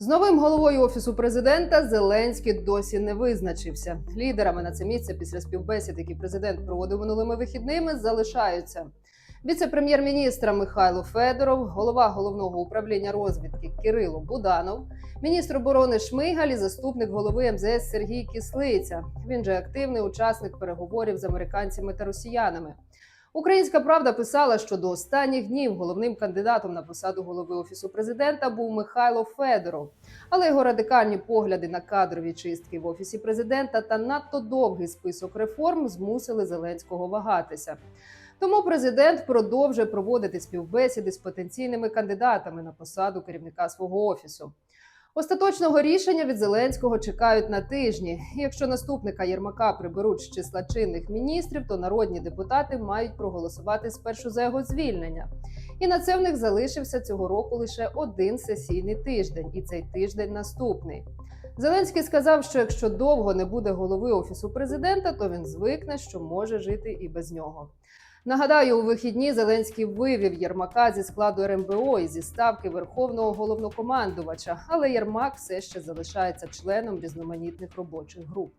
З новим головою офісу президента Зеленський досі не визначився. Лідерами на це місце після співбесід, які президент проводив минулими вихідними, залишаються. Віце-прем'єр-міністра Михайло Федоров, голова головного управління розвідки Кирило Буданов, міністр оборони Шмигаль і заступник голови МЗС Сергій Кислиця. Він же активний учасник переговорів з американцями та росіянами. Українська правда писала, що до останніх днів головним кандидатом на посаду голови офісу президента був Михайло Федоров, але його радикальні погляди на кадрові чистки в офісі президента та надто довгий список реформ змусили Зеленського вагатися. Тому президент продовжує проводити співбесіди з потенційними кандидатами на посаду керівника свого офісу. Остаточного рішення від Зеленського чекають на тижні. Якщо наступника Єрмака приберуть з числа чинних міністрів, то народні депутати мають проголосувати спершу за його звільнення. І на це в них залишився цього року лише один сесійний тиждень, і цей тиждень наступний. Зеленський сказав, що якщо довго не буде голови офісу президента, то він звикне, що може жити і без нього. Нагадаю, у вихідні Зеленський вивів Єрмака зі складу РМБО і зі ставки верховного головнокомандувача, але Єрмак все ще залишається членом різноманітних робочих груп.